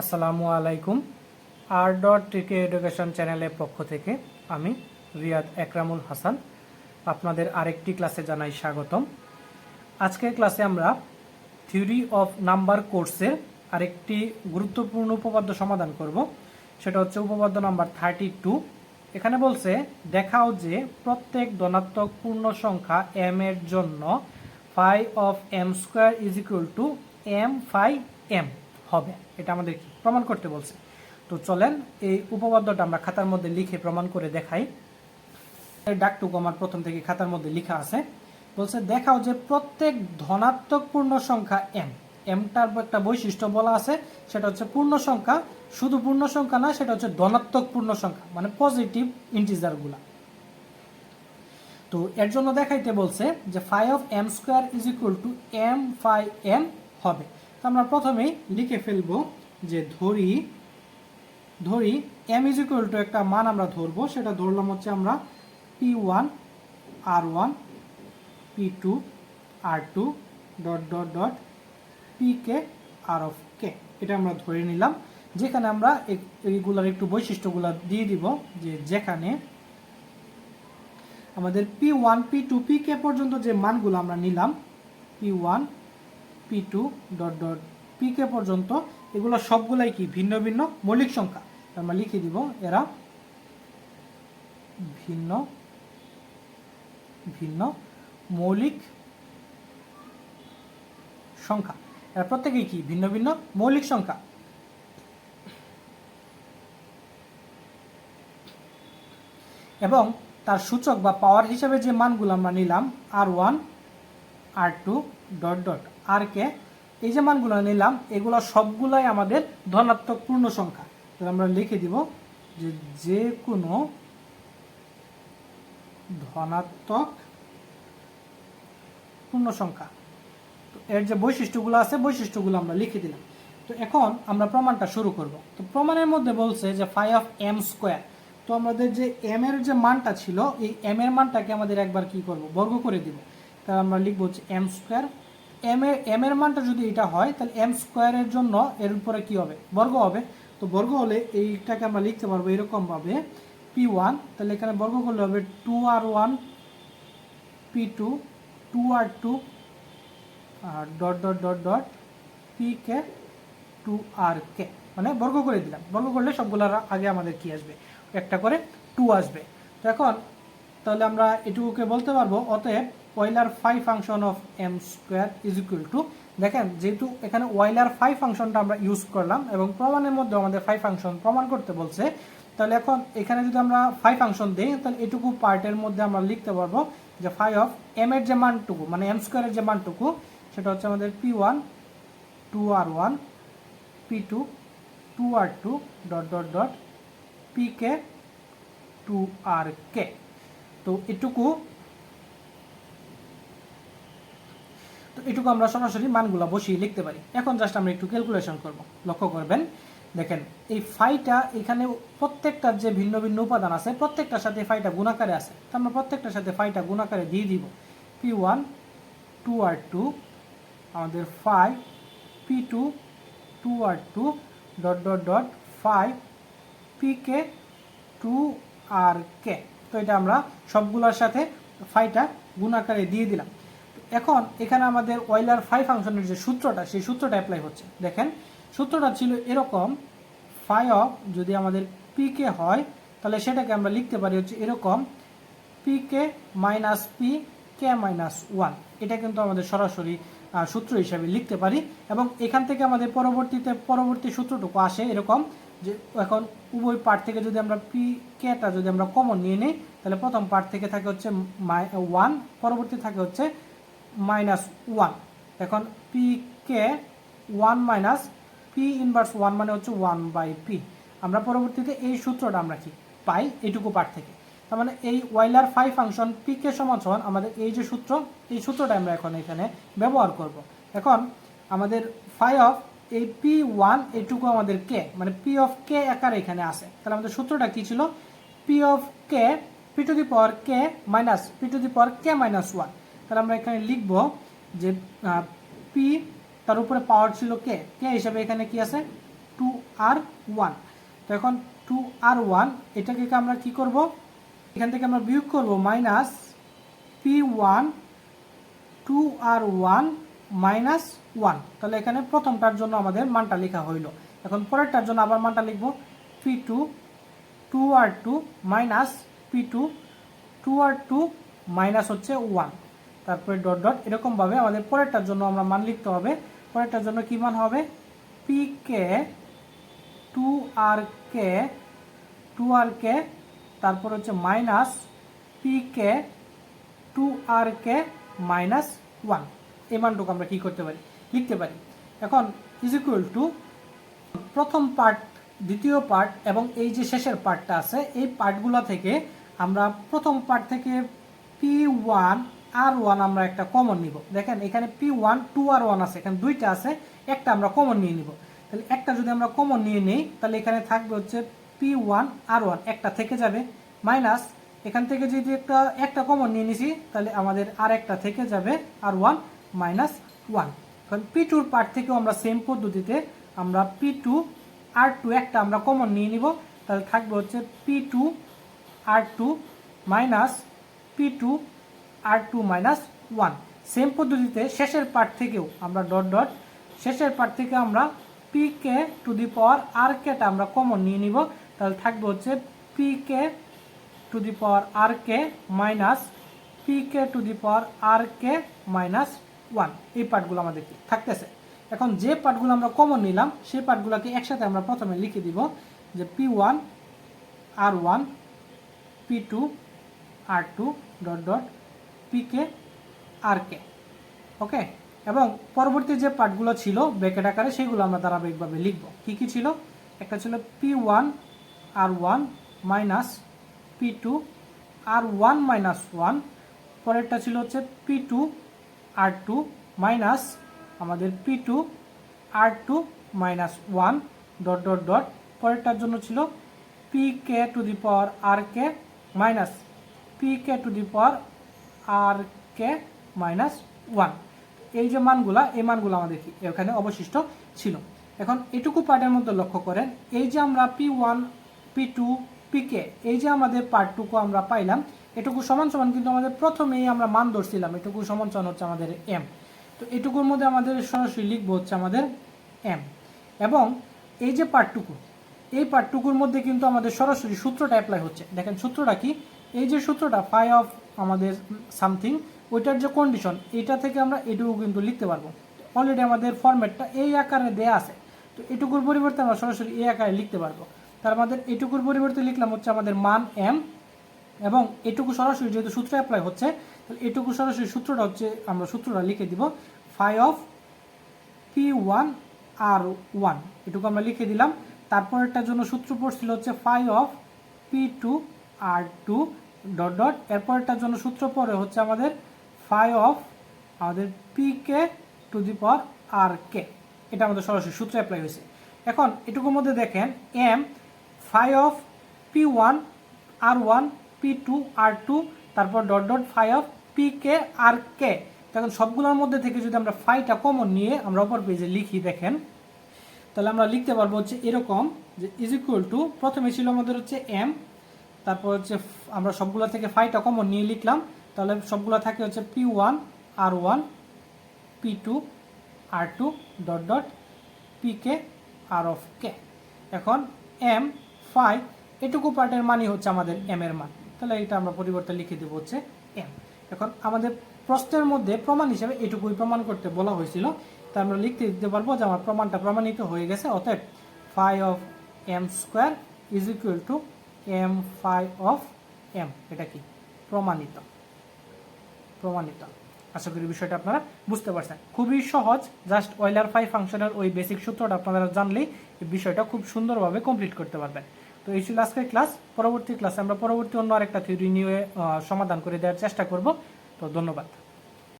আসসালামু আলাইকুম। R dot টিকে এডুকেশন চ্যানেলের পক্ষ থেকে আমি রিয়াদ একরামুল হাসান আপনাদের আরেকটি ক্লাসে জানাই স্বাগতম। আজকের ক্লাসে আমরা থিওরি অফ নাম্বার কোর্সের আরেকটি গুরুত্বপূর্ণ উপপাদ্য সমাধান করব। সেটা হচ্ছে উপপাদ্য নাম্বার থার্টি টু এখানে বলছে, দেখাও যে প্রত্যেক ধনাত্মক পূর্ণ সংখ্যা এম এর জন্য phi of M square is equal to M phi M হবে। এটা আমাদের প্রমাণ করতে বলছে। তো চলেন, এই উপপাদ্যটা আমরা খাতার মধ্যে লিখে প্রমাণ করে দেখাই। ডাকটুকু আমার প্রথম থেকে খাতার মধ্যে লেখা আছে। বলছে, দেখাও যে প্রত্যেক ধনাত্মক পূর্ণ সংখ্যা এম এমটার একটা বৈশিষ্ট্য বলা আছে, সেটা হচ্ছে পূর্ণ সংখ্যা। শুধু পূর্ণ সংখ্যা না, সেটা হচ্ছে ধনাত্মক পূর্ণ সংখ্যা মানে পজিটিভ ইন্টিজারগুলা তো এর জন্য দেখাইতে বলছে যে phi of M square is equal to M phi M হবে। আমরা প্রথমেই লিখে ফেলব যে ধরি ধরি এম ইজ ইকুয়াল টু একটা মান আমরা ধরবো, সেটা ধরলাম হচ্ছে আমরা P one R one P two R two dot dot dot P K R of K এটা আমরা ধরে নিলাম। যেখানে আমরা এই- এইগুলার একটু বৈশিষ্ট্যগুলো দিয়ে দিব, যে যেখানে আমাদের P one P two P K পর্যন্ত যে মানগুলো আমরা নিলাম P one P two dot dot P K পর্যন্ত এগুলো সবগুলাই কি? ভিন্ন ভিন্ন মৌলিক সংখ্যা। আমরা লিখে দিব এরা ভিন্ন ভিন্ন মৌলিক সংখ্যা। এরা প্রত্যেকেই কি? ভিন্ন ভিন্ন মৌলিক সংখ্যা। এবং তার সূচক বা পাওয়ার হিসেবে যে মানগুলো আমরা নিলাম R one R two dot dot R K এই যে মানগুলো নিলাম, এগুলো সবগুলাই আমাদের ধনাত্মক পূর্ণ সংখ্যা। তাহলে আমরা লিখে দিব যে যে কোনো ধনাত্মক পূর্ণ সংখ্যা। তো এর যে বৈশিষ্ট্যগুলো আছে, বৈশিষ্ট্যগুলো আমরা লিখে দিলাম। তো এখন আমরা প্রমাণটা শুরু করব। তো প্রমাণের মধ্যে বলছে যে ফাই অফ এম স্কোয়ার তো আমাদের যে এম এর যে মানটা ছিল, এই এম এর মানটাকে আমাদের একবার কি করব? বর্গ করে দিব। তাহলে আমরা লিখব হচ্ছে এম স্কোয়ার এম এর এম এর মানটা যদি এটা হয়, তাহলে এম স্কোয়ারের জন্য এর উপরে কি হবে? বর্গ হবে। তো বর্গ হলে এইটাকে আমরা লিখতে পারব এরকম ভাবে পি ওয়ান তাহলে এখানে বর্গ করলে হবে two R one P two two R two R dot dot dot dot P K two R K মানে বর্গ করে দিলাম। বর্গ করলে সবগুলোর আগে আমাদের কি আসবে? একটা করে টু আসবে। তো এখন তাহলে আমরা এটুকুকে বলতে পারব, অতএব Euler phi function of M square is equal to দেখেন, যেহেতু এখানে ওয়াইলার ফাই ফাংশনটা আমরা ইউজ করলাম এবং প্রমাণের মধ্যে আমাদের ফাই ফাংশন প্রমাণ করতে বলছে, তাহলে এখন এখানে যদি আমরা ফাই ফাংশন দিই, তাহলে এটুকু পার্টের মধ্যে আমরা লিখতে পারব যে ফাই অফ এম এর যে মানটুকু মানে এম স্কোয়ারের যে মানটুকু, সেটা হচ্ছে আমাদের P one two R one P two two R two dot dot dot P K two R K তো এটুকু তো এটুকু আমরা সরাসরি মানগুলো বসিয়ে লিখতে পারি। এখন জাস্ট আমরা একটু ক্যালকুলেশন করব। লক্ষ্য করবেন, দেখেন, এই ফাইটা এখানে প্রত্যেকটার যে ভিন্ন ভিন্ন উপাদান আছে, প্রত্যেকটার সাথে ফাইটা গুণাকারে আছে। তো আমরা প্রত্যেকটার সাথে ফাইটা গুণাকারে দিয়ে দিব। P one two R two আমাদের five P two two R two dot dot dot five P K two R K তো এটা আমরা সবগুলোর সাথে ফাইটা গুণাকারে দিয়ে দিলাম। এখন এখানে আমাদের ওয়েলার ফাই ফাংশনের যে সূত্রটা, সেই সূত্রটা অ্যাপ্লাই হচ্ছে। দেখেন, সূত্রটা ছিল এরকম ফাই অফ যদি আমাদের পি কে হয়, তাহলে সেটাকে আমরা লিখতে পারি হচ্ছে এরকম P K minus P K minus one এটা কিন্তু আমাদের সরাসরি সূত্র হিসাবে লিখতে পারি। এবং এখান থেকে আমাদের পরবর্তীতে, পরবর্তী সূত্রটুকু আসে এরকম যে, এখন উভয় পার্ট থেকে যদি আমরা পি কেটা যদি আমরা কমন নিয়ে নিই, তাহলে প্রথম পার্ট থেকে থাকে হচ্ছে ওয়ান পরবর্তী থাকে হচ্ছে মাইনাস ওয়ান এখন P K one minus P inverse one মানে হচ্ছে ওয়ান বাই পি আমরা পরবর্তীতে এই সূত্রটা আমরা কি? পাই এইটুকু পার্ট থেকে। তার মানে এই Euler phi function P K সমান সমান আমাদের এই যে সূত্র, এই সূত্রটা আমরা এখন এখানে ব্যবহার করব। এখন আমাদের ফাই অফ এই পি ওয়ান এইটুকু আমাদের কে মানে পি অফ কে আকারে এখানে আছে। তাহলে আমাদের সূত্রটা কি ছিল? P of K P two the power K minus P two the power K minus one তাহলে আমরা এখানে লিখব যে পি তার উপরে পাওয়ার ছিল কে? কে হিসাবে এখানে কি আছে? টু আর ওয়ান তো এখন টু আর ওয়ান এটাকে আমরা কি করব? এখান থেকে আমরা বিয়োগ করব minus P one two R one minus one তাহলে এখানে প্রথমটার জন্য আমাদের মানটা লেখা হইল। এখন পরেরটার জন্য আবার মানটা লিখব P two two R two minus P two two R two minus হচ্ছে ওয়ান তারপরে ডট ডট এরকমভাবে আমাদের পরেরটার জন্য আমরা মান লিখতে হবে। পরেরটার জন্য কি মান হবে? P K two R K two R K তারপর হচ্ছে minus P K two R K minus one এই মানটুকু আমরা কী করতে পারি? লিখতে পারি। এখন ইজ ইকুয়াল টু প্রথম পার্ট দ্বিতীয় পার্ট এবং এই যে শেষের পার্টটা আছে, এই পার্টগুলো থেকে আমরা প্রথম পার্ট থেকে পি ওয়ান আর ওয়ান আমরা একটা কমন নিব। দেখেন, এখানে P one, two R one আছে। এখানে দুইটা আছে, একটা আমরা কমন নিয়ে নিব। তাহলে একটা যদি আমরা কমন নিয়ে নিই, তাহলে এখানে থাকবে হচ্ছে পি ওয়ান, আর ওয়ান। একটা থেকে যাবে, মাইনাস এখান থেকে যদি একটা একটা কমন নিয়ে নিছি, তাহলে আমাদের আর একটা থেকে যাবে আর ওয়ান, মাইনাস ওয়ান। কারণ পি টুর পার্ট থেকেও আমরা সেম পদ্ধতিতে আমরা পি টু, আর টু একটা আমরা কমন নিয়ে নিব। তাহলে থাকবে হচ্ছে P two, R two, minus P two R two minus one same পদ্ধতিতে শেষের পার্ট থেকেও আমরা ডট ডট শেষের পার্ট থেকে আমরা P K two the power আর কেটা আমরা কমন নিয়ে নিব। তাহলে থাকবে হচ্ছে P K two the power R K minus P K two the power R K minus one এই পার্টগুলো আমাদের থাকতেছে। এখন যে পার্টগুলো আমরা কমন নিলাম, সেই পার্টগুলোকে একসাথে আমরা প্রথমে লিখে দিব যে P one R one P two R two dot dot P K R K okay এবং পরবর্তী যে পার্টগুলো ছিল ব্রেকেট আকারে, সেগুলো আমরা ধারাবাহিকভাবে লিখব। কি কি ছিল? একটা ছিল P one R one minus P two R one minus one পরেরটা ছিল হচ্ছে P two R two minus আমাদের P two R two minus one dot dot dot পরেরটার জন্য ছিল P K two the power R K minus P K two the power R K minus one এই যে মানগুলা, এই মানগুলো আমাদের কি এখানে অবশিষ্ট ছিল। এখন এটুকু পার্টের মধ্যে লক্ষ্য করেন, এই যে আমরা P one P two P K এই যে আমাদের পার্টটুকু আমরা পাইলাম, এটুকু সমান সমান কিন্তু আমাদের প্রথমেই আমরা মান ধরছিলাম, এটুকু সমান সমান হচ্ছে আমাদের এম তো এটুকুর মধ্যে আমাদের সরাসরি লিখব হচ্ছে আমাদের এম এবং এই যে পার্টটুকু, এই পার্টটুকুর মধ্যে কিন্তু আমাদের সরাসরি সূত্রটা অ্যাপ্লাই হচ্ছে। দেখেন সূত্রটা কি? এই যে সূত্রটা ফাই অফ আমাদের সামথিং, ওইটার যে কন্ডিশন এটা থেকে আমরা এটুকু কিন্তু লিখতে পারব। অলরেডি আমাদের ফরম্যাটটা এই আকারে দেয়া আছে। তো এটুকুর পরিবর্তে আমরা সরাসরি এই আকারে লিখতে পারব। তার আমাদের এটুকুর পরিবর্তে লিখলাম হচ্ছে আমাদের মান এম এবং এটুকু সরাসরি যেহেতু সূত্র অ্যাপ্লাই হচ্ছে, তাহলে এটুকু সরাসরি সূত্রটা হচ্ছে আমরা সূত্রটা লিখে দিব phi of P one R one এটুকু আমরা লিখে দিলাম। তারপরেরটার জন্য সূত্র পড়ছিল হচ্ছে phi of P two R two dot dot এরপরেরটার জন্য সূত্র পরে হচ্ছে আমাদের ফাই অফ আমাদের P K two the power R K এটা আমাদের সরাসরি সূত্র অ্যাপ্লাই হয়েছে। এখন এটুকুর মধ্যে দেখেন M phi of P one R one P two R two তারপর dot dot phi of P K R K এখন সবগুলোর মধ্যে থেকে যদি আমরা ফাইটা কমন নিয়ে আমরা অপর পেজে লিখি, দেখেন, তাহলে আমরা লিখতে পারব হচ্ছে এরকম যে ইজ ইকুয়াল টু প্রথমে ছিল আমাদের হচ্ছে এম তারপর হচ্ছে আমরা সবগুলো থেকে ফাইটা কমন নিয়ে লিখলাম। তাহলে সবগুলো থাকে হচ্ছে P one R one P two R two dot dot P K R of K এখন এম ফাইভ এটুকু পার্টের মানই হচ্ছে আমাদের এম এর মান। তাহলে এটা আমরা পরিবর্তে লিখে দেবো হচ্ছে এম এখন আমাদের প্রশ্নের মধ্যে প্রমাণ হিসেবে এটুকুই প্রমাণ করতে বলা হয়েছিল। তা আমরা লিখতে দিতে পারব যে আমার প্রমাণটা প্রমাণিত হয়ে গেছে। অতএব phi of M square is equal to M phi of M এটা কি? প্রমাণিত। প্রমাণিত। আশা করি বিষয়টা আপনারা বুঝতে পারছেন। খুবই সহজ, জাস্ট অয়েলার ফাই ফাংশনের ওই বেসিক সূত্রটা আপনারা জানলেই এই বিষয়টা খুব সুন্দরভাবে কমপ্লিট করতে পারবেন। তো এই ছিল আজকের ক্লাস পরবর্তী ক্লাসে আমরা পরবর্তী অন্য আরেকটা থিওরি নিয়ে সমাধান করে দেওয়ার চেষ্টা করব। তো ধন্যবাদ।